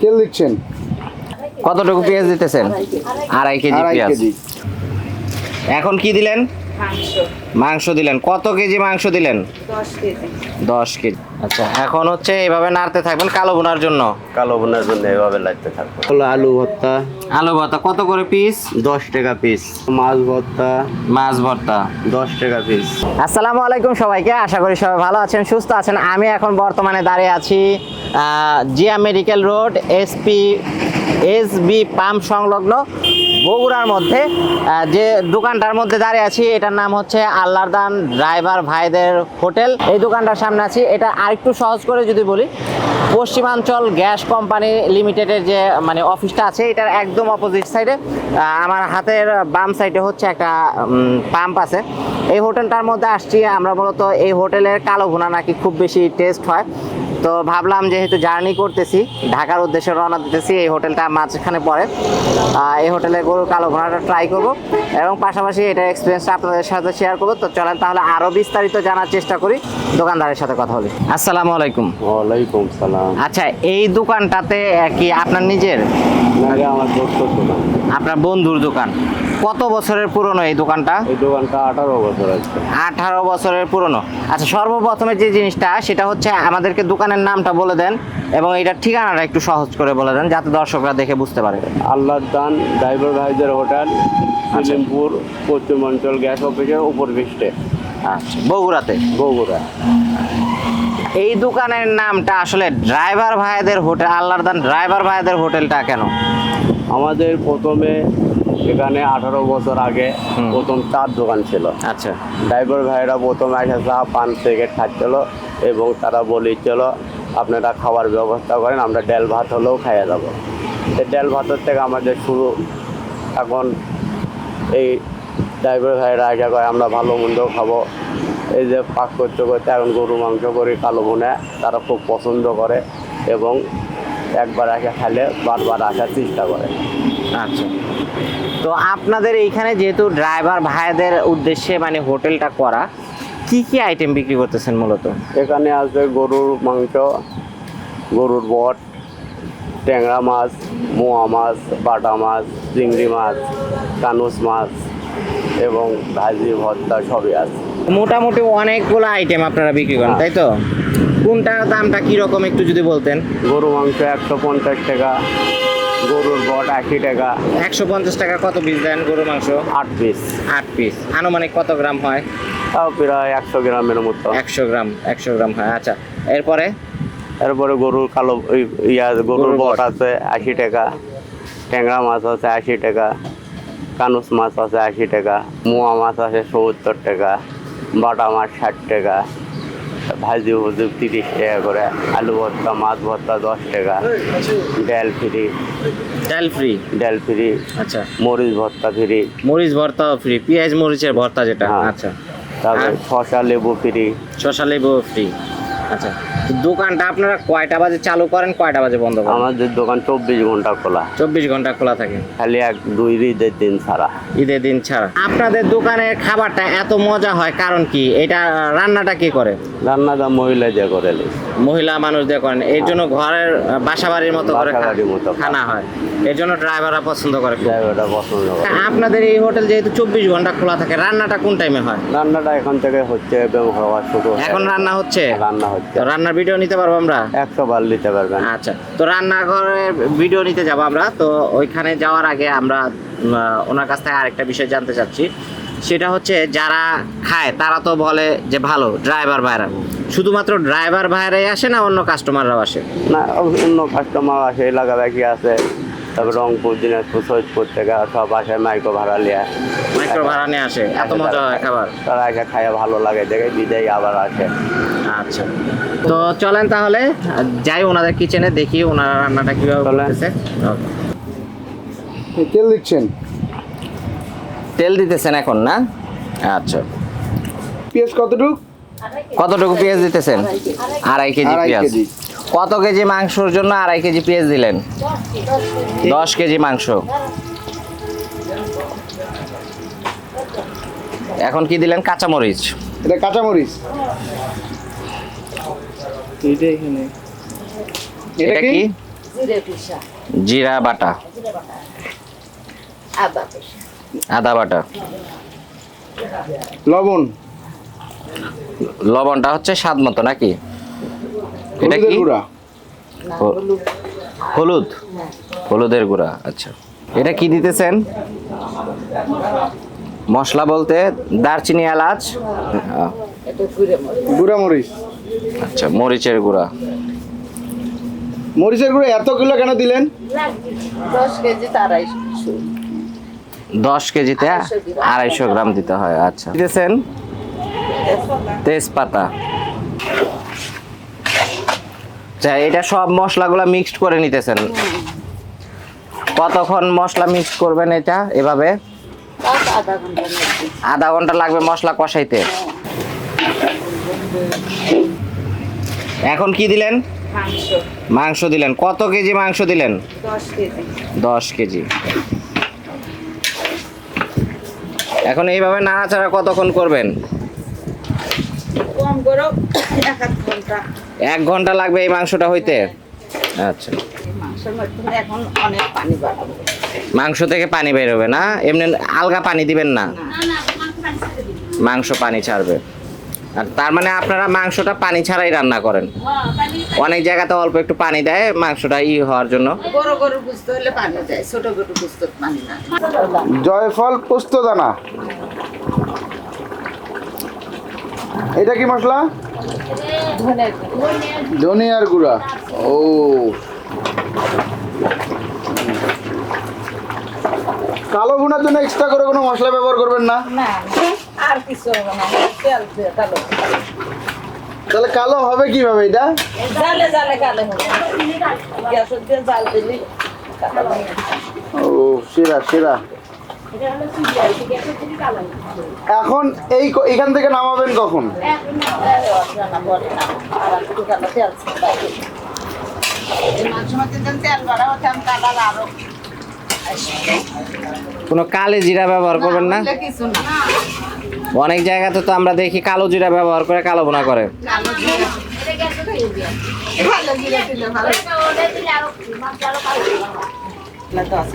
তেল দিচ্ছেন। কতটুকু পেঁয়াজ দিতেছেন? আড়াই কেজি পেঁয়াজ। এখন কি দিলেন? মাংস। দিলেন। কত কেজি মাংস দিলেন? দশ কেজি। আচ্ছা এখন হচ্ছে এইভাবে নাড়তে থাকবেন কালো বোনার জন্য? কালো বোনার জন্য এভাবে লাগতে থাকবে হলো আলু ভর্তা। আলু ভর্তা কত করে পিস দশ টাকা পিস মাছ ভর্তা। মাছ ভর্তা। দশ টাকা পিস আসসালামু আলাইকুম সবাইকে আশা করি সবাই ভালো আছেন সুস্থ আছেন। আমি এখন বর্তমানে দাঁড়িয়ে আছি Zia medical road SP S B pump সংলগ্ন বগুড়ার মধ্যে যে দোকানটার মধ্যে দাঁড়িয়ে আছি, এটার নাম হচ্ছে আল্লাহদান ড্রাইভার ভাইদের হোটেল। এই দোকানটার সামনে আছি। এটা আরেকটু সহজ করে যদি বলি, পশ্চিমাঞ্চল গ্যাস কোম্পানি লিমিটেডের যে মানে অফিসটা আছে, এটার একদম অপোজিট সাইডে আমার হাতের বাম সাইডে হচ্ছে একটা পাম্প আছে। এই হোটেলটার মধ্যে আসছি, আমরা মূলত এই হোটেলের কালো ভুনা নাকি খুব বেশি টেস্ট হয়। তো ভাবলাম যেহেতু জার্নি করতেছি ঢাকার উদ্দেশ্যে রওনা দিতেছি এই হোটেলটা মাঝখানে পড়ে। এই হোটেলে গরু কালো ঘোড়াটা ট্রাই করব এবং পাশাপাশি এটার এক্সপিরিয়েন্সটা আপনাদের সাথে শেয়ার করব। তো চলেন তাহলে আরও বিস্তারিত জানার চেষ্টা করি দোকানদারের সাথে কথা বলি। আসসালামু আলাইকুম। ওয়ালাইকুম সালাম। আচ্ছা এই দোকানটাতে কি আপনার নিজের? আমার দোকান আপনার বন্ধুর দোকান। কত বছরের পুরনো এই দোকানটা? এই দোকানটা আঠারো বছর আছে। আঠারো বছরের পুরনো। আচ্ছা সর্বপ্রথমে যে জিনিসটা সেটা হচ্ছে আমাদেরকে দোকানের নামটা বলে দেন এবং এটার ঠিকানাটা একটু সহজ করে বলে দেন যাতে দর্শকরা দেখে বুঝতে পারে। আল্লাহর দান ড্রাইভার ভাইদের হোটেল সিলিমপুর পশ্চিমাঞ্চল গ্যাস অফিসের উপর পৃষ্ঠে আচ্ছা বগুড়াতে? বগুড়া। এই দোকানের নামটা আসলে ড্রাইভার ভাইদের হোটেল আল্লাহর দান ড্রাইভার ভাইদের হোটেলটা কেন? আমাদের প্রথমে এখানে আঠারো বছর আগে প্রথম চার দোকান ছিল। আচ্ছা। ড্রাইভার ভাইরা প্রথমে এসে চা পান প্যাকেট খাচ্ছিল এবং তারা বলেছিল আপনারা খাওয়ার ব্যবস্থা করেন আমরা ডাল ভাত হলেও খাইয়ে যাব। এই ডাল ভাতের থেকে আমাদের শুরু। এখন এই ড্রাইভার ভাইরা আশা করে আমরা ভালো মন্দ খাব। এই যে পাক করতে করতে এখন গরু মাংস করি কালো বোনে তারা খুব পছন্দ করে এবং একবার এসে খেলে বারবার আসার চেষ্টা করে। আচ্ছা। তো আপনাদের এইখানে যেহেতু ড্রাইভার ভাইদের উদ্দেশ্যে মানে হোটেলটা করা কি কি আইটেম বিক্রি করতেছেন মূলত? এখানে আছে গরুর মাংস গরুর বট ট্যাংরা মাছ মোয়া মাছ বাটা মাছ চিংড়ি মাছ কানুস মাছ এবং ভাজি ভর্তা সবই আছে। মোটামুটি অনেকগুলো আইটেম আপনারা বিক্রি করেন তাই তো? কোনটার দামটা কীরকম একটু যদি বলতেন? গরু মাংস একশো পঞ্চাশ টাকা গরুর বট আশি টাকা। একশো পঞ্চাশ টাকা কত পিস দেন গরু মাংস? আট পিস আট পিস আনুমানিক কত গ্রাম হয়? তাও প্রায় একশো গ্রামের মতো। একশো গ্রাম একশো গ্রাম হয় আচ্ছা। এরপরে? এরপরে গরুর কালো ইয়া গরুর বট। আছে আশি টাকা ট্যাংরা মাছ আছে আশি টাকা কানুস মাছ আছে আশি টাকা মোয়া মাছ আছে সত্তর টাকা। বাটা মাছ ষাট টাকা ভাজি ভুজি তিরিশ টাকা করে আলু ভর্তা মাছ ভর্তা দশ টাকা ডাল ফ্রি। ডাল ফ্রি? ডাল ফ্রি আচ্ছা। মরিচ ভর্তা ফ্রি। মরিচ ভর্তা ফ্রি পেঁয়াজ মরিচের ভর্তা যেটা হ্যাঁ। আচ্ছা। তারপরে? শশা লেবু ফ্রি। শশা লেবু ফ্রি। আচ্ছা দোকানটা আপনারা কয়টা বাজে চালু করেন কয়টা বাজে বন্ধ করেন? আমাদের দোকান চব্বিশ ঘণ্টা খোলা। চব্বিশ ঘণ্টা খোলা থাকে। খালি এক দুই ঈদের দিন ছাড়া। ঈদের দিন ছাড়া। আপনাদের দোকানের খাবারটা এত মজা হয় কারণ কি? এটা রান্নাটা কি করে? রান্নাটা মহিলা যে করে মহিলা মানুষ দিয়ে করেন এর জন্য ঘরের বাসা বাড়ির মতো করে। খানা হয়। এর জন্য ড্রাইভাররা পছন্দ করে খুব। ড্রাইভারটা পছন্দ করে। আপনাদের এই হোটেল যেহেতু চব্বিশ ঘণ্টা খোলা থাকে রান্নাটা কোন টাইমে হয়? রান্নাটা এখান থেকে হচ্ছে হওয়া শুরু এখন রান্না হচ্ছে? রান্না হচ্ছে। তো রান্নার ভিডিও নিতে পারব আমরা? একশো বার নিতে পারবেন। আচ্ছা তো রান্নাঘরের ভিডিও নিতে যাব আমরা। তো ওইখানে যাওয়ার আগে আমরা ওনার কাছ থেকে আরেকটা বিষয় জানতে চাচ্ছি। সেটা হচ্ছে যারা খায় তারা তো বলে যে ভালো ড্রাইভার ভাইরা। শুধুমাত্র ড্রাইভার ভাইরাই আসে না অন্য কাস্টমাররাও আসে? না অন্য কাস্টমার আসে এলাকা ব্যাকি আছে। তারপর রংপুর দিনাজপুর সৈয়দপুর থেকে সব আসে মাইক্রো ভাড়া লিয়া মাইক্রো ভাড়া নিয়ে আসে এত মজা হয় খাবার? তারা এসে খাইয়া ভালো লাগে দেখে বিদায় আবার আসে। আচ্ছা। তো চলেন তাহলে যাই ওনাদের কিচেনে দেখি ওনারা রান্নাটা কীভাবে। করতেছে। তেল দিচ্ছেন? তেল দিতেছেন এখন না? আচ্ছা। পেঁয়াজ কতটুক? কতটুকু পেঁয়াজ দিতেছেন? আড়াই কেজি পেঁয়াজ। কত কেজি মাংসর জন্য আড়াই কেজি পেঁয়াজ দিলেন? দশ কেজি মাংস। এখন কি দিলেন? কাঁচামরিচ। এটা কাঁচামরিচ। এটা কি? জিরে বাটা। আদা বাটা। লবণ। লবণটা হচ্ছে স্বাদ মতো নাকি? এটা কি? গুঁড়া। হলুদ। হলুদ? হলুদের গুঁড়া আচ্ছা। এটা কি দিতেছেন? মশলা বলতে দারচিনি এলাচ? এটা গুঁড়া মরিচ আচ্ছা মরিচের গুঁড়া। মরিচের গুঁড়ো এত কিলো কেন দিলেন? দশ কেজি আড়াইশো। দশ কেজিতে আড়াইশো গ্রাম। দিতে হয় আচ্ছা। দিতেছেন? তেজপাতা। আচ্ছা এটা সব মশলাগুলো মিক্সড করে নিতেছেন। কতক্ষণ মশলা মিক্স করবেন এটা এভাবে? আধা ঘণ্টা লাগবে মশলা কষাইতে। এখন কি দিলেন? মাংস। দিলেন। কত কেজি মাংস দিলেন? দশ কেজি। এখন এইভাবে নাড়াচাড়া কতক্ষণ করবেন? এক ঘণ্টা। লাগবে এই মাংসটা হইতে? আচ্ছা। পানি বাড়াবো মাংস থেকে পানি বেরোবে না? এমনি আলগা পানি দিবেন না? মাংস পানি ছাড়বে। তার মানে আপনারা মাংসটা পানি ছাড়াই রান্না করেন। অনেক জায়গাতে অল্প একটু পানি দেয় মাংসটা ই হওয়ার জন্য। বড় গরু বুঝতে হলে পানি দেয় ছোট গরু বুঝতে পানি না। জয়ফল পোস্ত দানা। এটা কি মশলা? ধনিয়ার গুঁড়া। ও। কালো ভুনার জন্য এক্সট্রা করে কোনো মশলা ব্যবহার করবেন না? না আর কিছু হবে না। তেল দিয়ে কালো। তাহলে কালো হবে কীভাবে এটা? জালে জালে কালো হবে। গ্যাসের দিয়ে জাল দিলি। ও সেরা সেরা। এখন এই এখান থেকে নামাবেন কখন? তেল যেন তেল বাড়া হচ্ছে কালার আরও কোনো কালো জিরা ব্যবহার করবেন না? অনেক জায়গাতে তো আমরা দেখি কালো জিরা ব্যবহার করে কালো বোনা করে।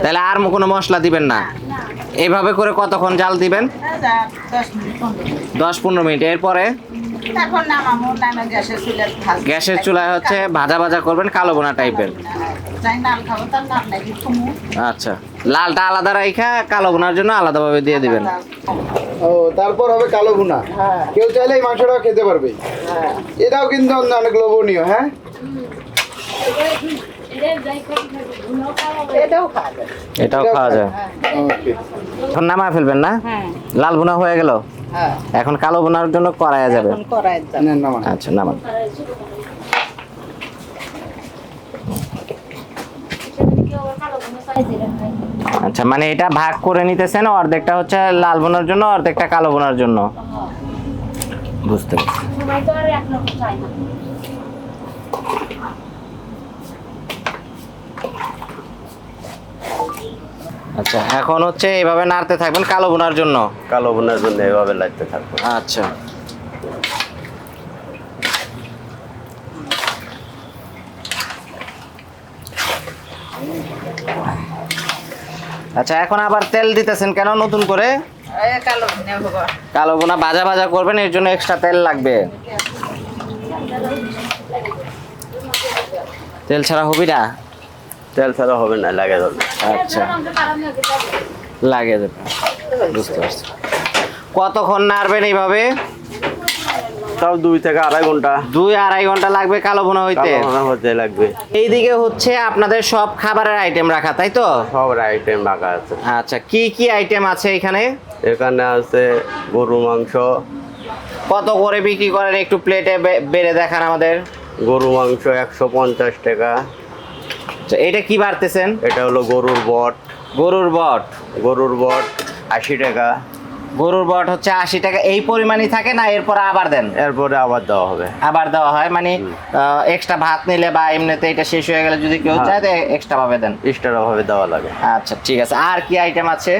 তাহলে আর কোনো মশলা দিবেন না? এইভাবে করে কতক্ষণ জাল দিবেন? হ্যাঁ, দশ পনেরো মিনিট। এরপরে? গ্যাসের চুলায় ভাজবো। গ্যাসের চুলায় হচ্ছে ভাজা ভাজা করবেন কালো বোনা টাইপের কুমু। আচ্ছা লালটা আলাদা রাইখা কালো বোনার জন্য আলাদাভাবে দিয়ে দিবেন। ও তারপর হবে কালো ভুনা হ্যাঁ, কেউ চাইলে এই মাংসটাও খেতে পারবে। হ্যাঁ। এটাও কিন্তু অনেক লোভনীয় হ্যাঁ? এটাও খাওয়া যায়। এখন নামা ফেলবেন না? হ্যাঁ, লাল বোনা হয়ে গেল? হ্যাঁ। এখন কালো বোনার জন্য করায়া যাবে? আচ্ছা নামান আচ্ছা মানে এটা ভাগ করে নিতেছেন অর্ধেকটা হচ্ছে লাল বোনার জন্য অর্ধেকটা কালো বোনার জন্য। বুঝতে পারছি। আচ্ছা এখন হচ্ছে এইভাবে নাড়তে থাকবেন কালো বোনার জন্য? কালো বোনার জন্য এভাবে লাগতে থাকব। আচ্ছা। আচ্ছা এখন আবার তেল দিতেছেন কেন নতুন করে। কালো বোনা ভাজা ভাজা করবেন এর জন্য এক্সট্রা তেল লাগবে। তেল ছাড়া হবি না? তেল ছাড়া হবে না লাগে যাবে আচ্ছা। লাগে যাবে বুঝতে পারছি। কতক্ষণ নাড়বেন এইভাবে? তাও দুই থেকে আড়াই ঘণ্টা। দুই আড়াই ঘণ্টা লাগবে কালো বোনা হইতে? হতে লাগবে। এইদিকে হচ্ছে আপনাদের সব খাবারের আইটেম রাখা তাই তো? সব আইটেম রাখা আছে। আচ্ছা কি কি আইটেম আছে এখানে? এখানে আছে গরু মাংস। কত করে বিক্রি করেন একটু প্লেটে বেড়ে দেখান আমাদের। গরু মাংস একশো পঞ্চাশ টাকা। আচ্ছা, এটা কি বাড়তেছেন? এটা হলো গরুর বট। গরুর বট। গরুর বট আশি টাকা। গরুর বট হচ্ছে আশি টাকা। এই পরিমাণই থাকে না? এরপর আবার দেন? এরপরে আবার দেওয়া হবে। আবার দেওয়া হয়? মানে এক্সট্রা ভাত নিলে বা এমনিতে এটা শেষ হয়ে গেলে যদি কেউ হ্যাঁ। চায় এক্সট্রা ভাবে দেন। এক্সট্রা ভাবে দেওয়া লাগে। আচ্ছা ঠিক আছে। আর কি আইটেম আছে?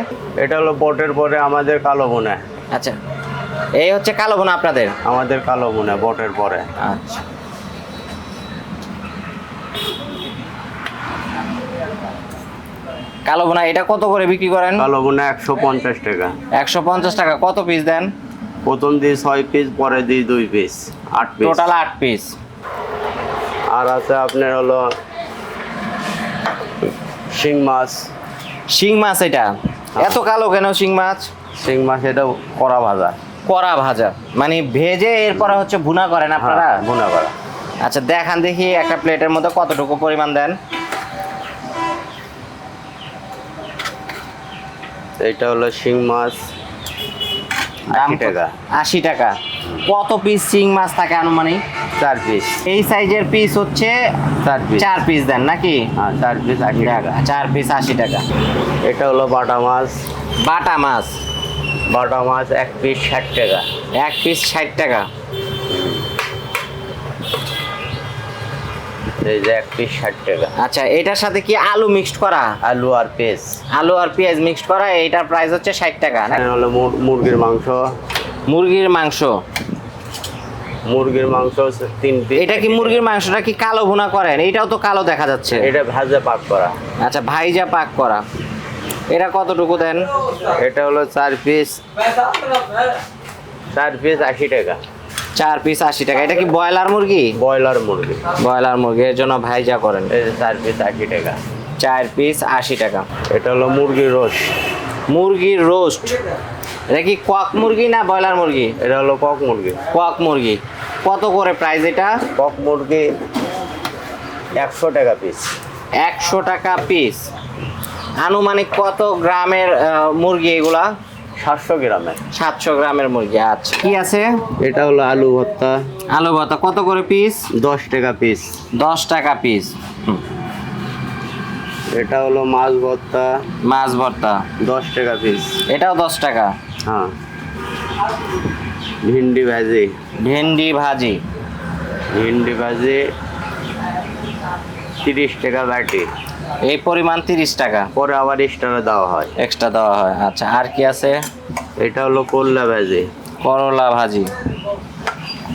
এটা হলো বটের পরে আমাদের কালো বোনা আচ্ছা। এই হচ্ছে কালো বোনা আপনাদের? আমাদের কালো বোনা বটের পরে। আচ্ছা। কালো বোনা এটা কত করে বিক্রি করেন? কালো বোনা একশো পঞ্চাশ টাকা। একশো পঞ্চাশ টাকা কত পিস দেন? প্রথম দিই ছয় পিস পরে দিই দুই পিস আট পিস টোটাল আট পিস আর আছে আপনার হলো শিং মাছ। শিং মাছ এটা? এত কালো কেন শিং মাছ? শিং মাছ এটা কড়া ভাজা। কড়া ভাজা। মানে ভেজে এরপরে হচ্ছে ভুনা করেন আপনারা? হ্যাঁ, ভুনা করা। আচ্ছা দেখান দেখি একটা প্লেটের মধ্যে কতটুকু পরিমাণ দেন। এটা হলো শিং মাছ আশি টাকা। আশি টাকা। কত পিস শিং মাছ থাকে আনুমানিক? চার পিস এই সাইজের পিস হচ্ছে চার পিস চার পিস দেন নাকি? হ্যাঁ চার পিস আশি টাকা। চার পিস আশি টাকা। এটা হলো বাটা মাছ। বাটা মাছ? বাটা মাছ এক পিস ষাট টাকা। এক পিস ষাট টাকা। এই যে এক পিস ষাট টাকা। আচ্ছা এটার সাথে কি আলু মিক্সড করা? আলু আর পেস আলু আর পেঁয়াজ মিক্সড করা এইটার প্রাইস হচ্ছে ষাট টাকা? হলো মুরগির মাংস। মুরগির মাংস। মুরগির মাংস তিন পিস এটা কি মুরগির মাংসটা কি কালো ভুনা করেন? এটাও তো কালো দেখা যাচ্ছে। এটা ভাজা পাক করা। আচ্ছা ভাইজা পাক করা। এটা কতটুকু দেন? এটা হলো চার পিস চার পিস আশি টাকা। চার পিস আশি টাকা। এটা কি ব্রয়লার মুরগি? ব্রয়লার মুরগি। ব্রয়লার মুরগি এর জন্য করেন। এই যে চার পিস আশি টাকা। চার পিস আশি টাকা। এটা হলো মুরগির রোস্ট। মুরগির রোস্ট। এটা কি কক মুরগি না ব্রয়লার মুরগি? এটা হলো কক মুরগি। কক মুরগি। কত করে প্রাইস এটা? কক মুরগি একশো টাকা পিস একশো টাকা পিস আনুমানিক কত গ্রামের মুরগি এগুলা? সাতশো গ্রামের। সাতশো গ্রামের মুরগি আচ্ছা। কি আছে? এটা হলো আলু ভর্তা। আলু ভর্তা কত করে পিস দশ টাকা পিস দশ টাকা পিস এটা হলো মাছ ভর্তা। মাছ ভর্তা। দশ টাকা পিস এটাও দশ টাকা? হ্যাঁ। ভিন্ডি ভাজি। ভেন্ডি ভাজি। ভিন্ডি ভাজি তিরিশ টাকা বাটি। এই পরিমাণ তিরিশ টাকা। পরে আবার এক্সট্রা দেওয়া হয়। এক্সট্রা দেওয়া হয় আচ্ছা আর কি আছে? এটা হলো করলা ভাজি। করলা ভাজি।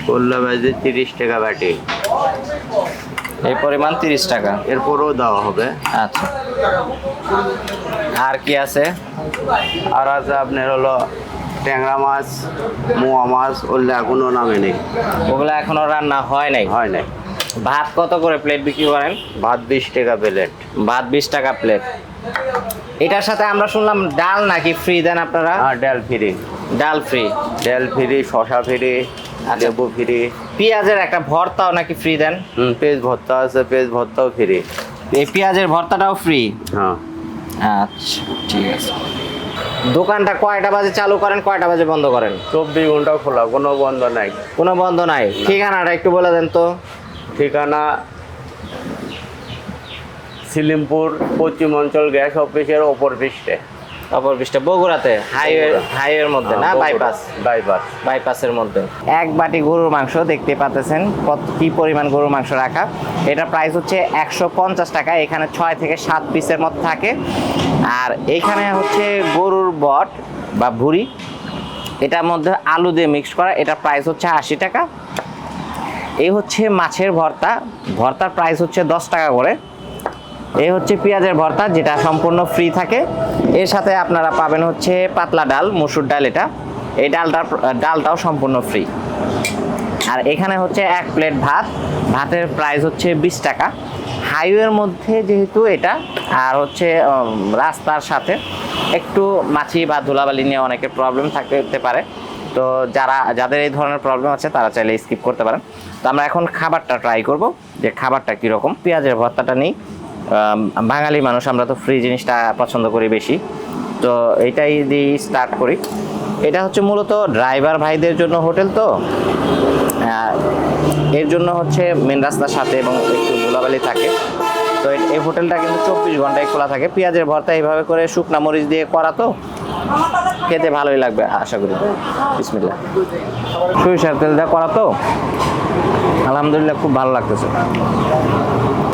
করলা ভাজি তিরিশ টাকা বাটি। এই পরিমাণ তিরিশ টাকা। এরপরেও দেওয়া হবে। আচ্ছা। আর কি আছে? আর আছে আপনার হলো ট্যাংরা মাছ মোয়া মাছ ওগুলো এখনও নামে নেই। ওগুলো এখনও রান্না হয় নাই? হয় নাই। ভাত কত করে প্লেট বিক্রি করেন? ভাত বিশ টাকা প্লেট ভাত বিশ টাকা প্লেট এটার সাথে আমরা শুনলাম ডাল নাকি ফ্রি দেন আপনারা? আর ডাল ফ্রি ডাল ফ্রি ডাল ফ্রি শশা ফ্রি লেবু ফ্রি পেঁয়াজের একটা ভর্তাও নাকি ফ্রি দেন? হুম পেঁয়াজ ভর্তা আছে পেঁয়াজ ভর্তাও ফ্রি এই পেঁয়াজের ভর্তাটাও ফ্রি হ্যাঁ। আচ্ছা ঠিক আছে। দোকানটা কয়টা বাজে চালু করেন কয়টা বাজে বন্ধ করেন? চব্বিশ ঘণ্টা খোলা কোনো বন্ধ নাই। কোনো বন্ধ নাই। ঠিকানাটা একটু বলে দেন তো। ঠিকানা সিলিমপুর পশ্চিম অঞ্চল গ্যাস অফিসের অপর পৃষ্ঠে। অপর পৃষ্ঠে বগুড়াতে হাইওয়ে হাইওয়ের মধ্যে না? বাইপাস? বাইপাস। বাইপাসের মধ্যে। এক বাটি গরুর মাংস দেখতে পাচ্ছেন কত কি পরিমাণ গরুর মাংস রাখা। এটা প্রাইস হচ্ছে একশো পঞ্চাশ টাকা এখানে ছয় থেকে সাত পিসের মতো থাকে। আর এখানে হচ্ছে গরুর বট বা ভুড়ি। এটার মধ্যে আলু দিয়ে মিক্স করা এটা প্রাইস হচ্ছে আশি টাকা। এই হচ্ছে মাছের ভর্তা। ভর্তার প্রাইস হচ্ছে দশ টাকা করে। এই হচ্ছে পেঁয়াজের ভর্তা, যেটা সম্পূর্ণ ফ্রি থাকে। এর সাথে আপনারা পাবেন হচ্ছে পাতলা ডাল, মসুর ডাল এটা। এই ডালটার, ডালটাও সম্পূর্ণ ফ্রি আর এখানে হচ্ছে এক প্লেট ভাত। ভাতের প্রাইস হচ্ছে বিশ টাকা। হাইওয়ের মধ্যে যেহেতু এটা, আর হচ্ছে রাস্তার সাথে, একটু মাছি বা ধুলাবালি নিয়ে অনেকের প্রবলেম থাকতে পারে। তো যারা, যাদের এই ধরনের প্রবলেম আছে, তারা চাইলে স্কিপ করতে পারেন। তো আমরা এখন খাবারটা ট্রাই করব, যে খাবারটা কীরকম। পেঁয়াজের ভর্তাটা নেই। বাঙালি মানুষ, আমরা তো ফ্রি জিনিসটা পছন্দ করি বেশি। তো এইটাই দিয়ে স্টার্ট করি। এটা হচ্ছে মূলত ড্রাইভার ভাইদের জন্য হোটেল তো। এর জন্য হচ্ছে মেন রাস্তার সাথে এবং একটু ধুলাবালি থাকে। তো এই- হোটেলটা কিন্তু চব্বিশ ঘন্টায় খোলা থাকে। পেঁয়াজের ভর্তা এইভাবে করে শুকনা মরিচ দিয়ে করা তো। খেতে ভালোই লাগবে, আশা করি। বিসমিল্লাহ। সরিষার তেল দিয়ে করা তো? আলহামদুলিল্লাহ, খুব ভালো লাগতেছে।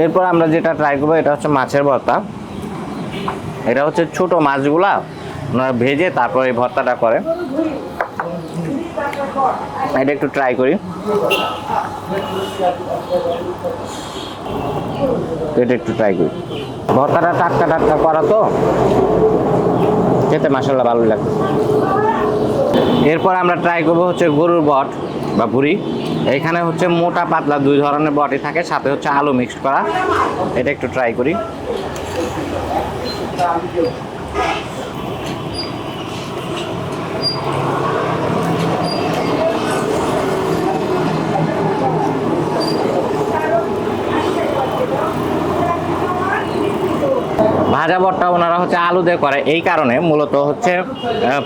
এরপর আমরা যেটা ট্রাই করব, এটা হচ্ছে মাছের ভর্তা। এটা হচ্ছে ছোট মাছগুলা, ওনারা ভেজে তারপর এই ভর্তাটা করে। এটা একটু ট্রাই করি। এটা একটু ট্রাই করি। ভর্তাটা টাটকা টাটকা করা তো? খেতে মাসাল্লাহ ভালো লাগে। এরপর আমরা ট্রাই করব হচ্ছে গরুর বট বা ভুড়ি। এখানে হচ্ছে মোটা পাতলা দুই ধরনের বটি থাকে, সাথে হচ্ছে আলু মিক্সড করা। এটা একটু ট্রাই করি। ভাজা বটটা ওনারা হচ্ছে আলু দিয়ে করে। এই কারণে মূলত হচ্ছে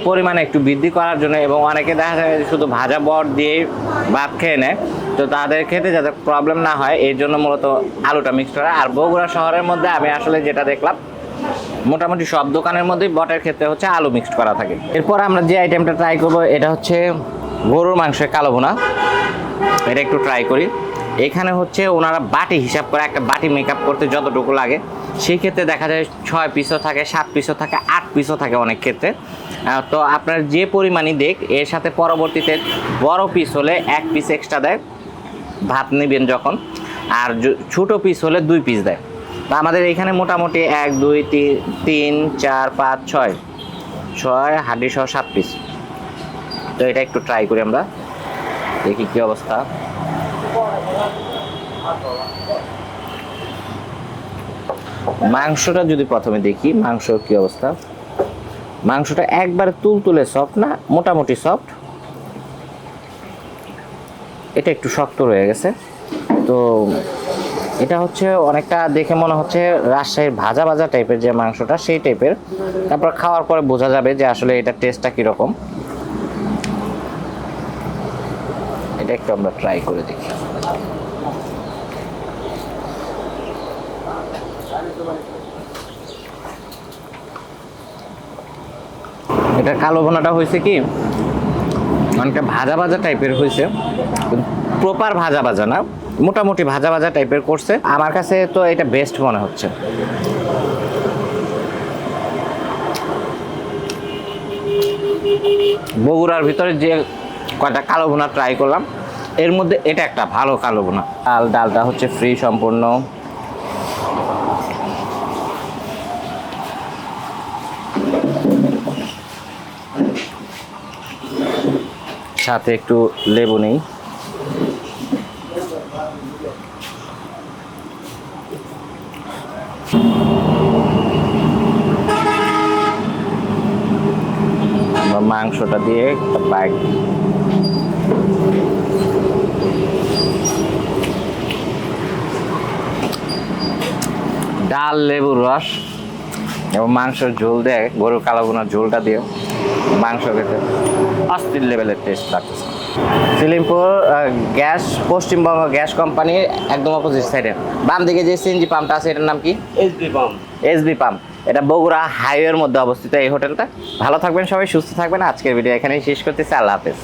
পরিমাণে একটু বৃদ্ধি করার জন্য এবং অনেকে দেখা যায় শুধু ভাজা বট দিয়ে ভাত খেয়ে নেয়। তো তাদের খেতে যাতে প্রবলেম না হয় এই জন্য মূলত আলুটা মিক্স করা। আর বগুড়া শহরের মধ্যে আমি আসলে যেটা দেখলাম, মোটামুটি সব দোকানের মধ্যেই বটের ক্ষেত্রে হচ্ছে আলু মিক্সড করা থাকে। এরপর আমরা যে আইটেমটা ট্রাই করব, এটা হচ্ছে গরুর মাংসের কালো ভুনা। এটা একটু ট্রাই করি। এখানে হচ্ছে ওনারা বাটি হিসাব করে একটা বাটি মেকআপ করতে যতটুকু লাগে। সেই ক্ষেত্রে দেখা যায় ছয় পিসও থাকে, সাত পিসও থাকে, আট পিসও থাকে অনেক ক্ষেত্রে। তো আপনার যে পরিমাণই দেখ, এর সাথে পরবর্তীতে বড় পিস হলে এক পিস এক্সট্রা দেয়, ভাত নেবেন যখন, আর ছোটো পিস হলে দুই পিস দেয়। তো আমাদের এখানে মোটামুটি এক, দুই তিন তিন, চার, পাঁচ, ছয়। ছয়, হাড্ডি সহ সাত পিস তো এটা একটু ট্রাই করি আমরা, দেখি কী অবস্থা। মাংসটা যদি প্রথমে দেখি, মাংসর কি অবস্থা? মাংসটা একবারে তুলতুলে সফট না, মোটামুটি সফট এটা একটু শক্ত রয়ে গেছে। তো এটা হচ্ছে অনেকটা দেখে মনে হচ্ছে রাজশাহীর ভাজা ভাজা টাইপের যে মাংসটা, সেই টাইপের তারপর খাওয়ার পরে বোঝা যাবে যে আসলে এটা টেস্টটা কীরকম। এটা একটু আমরা ট্রাই করে দেখি। এটা কালো ভোনাটা হয়েছে কি? অনেকটা ভাজা ভাজা টাইপের হয়েছে। প্রপার ভাজা ভাজা না, মোটামুটি ভাজা ভাজা টাইপের করছে। আমার কাছে তো এটা বেস্ট মনে হচ্ছে। বগুড়ার ভিতরে যে কয়টা কালো ভুনা ট্রাই করলাম, এর মধ্যে এটা একটা ভালো কালো ভুনা। ডাল ডালটা হচ্ছে ফ্রি সম্পূর্ণ। সাথে একটু লেবু নেই। মাংসটা দিয়ে একটা বাইক ডাল, লেবুর রস এবং মাংসের ঝোল দেয়, গরুর কালাগুনার ঝোলটা দিয়ে মাংস খেতে। অস্থির লেভেলের টেস্ট লাগতেছে। সিলিমপুর গ্যাস পশ্চিমবঙ্গ গ্যাস কোম্পানির একদম অপোজিট সাইডে বাম দিকে যে সিএনজি পাম্পটা আছে এটার নাম কি? এসবি পাম্প এসবি পাম্প এটা বগুড়া হাইওয়ের মধ্যে অবস্থিত এই হোটেলটা ভালো থাকবেন সবাই সুস্থ থাকবেন। আজকের ভিডিও এখানেই শেষ করতেছি। আল্লাহ হাফেজ।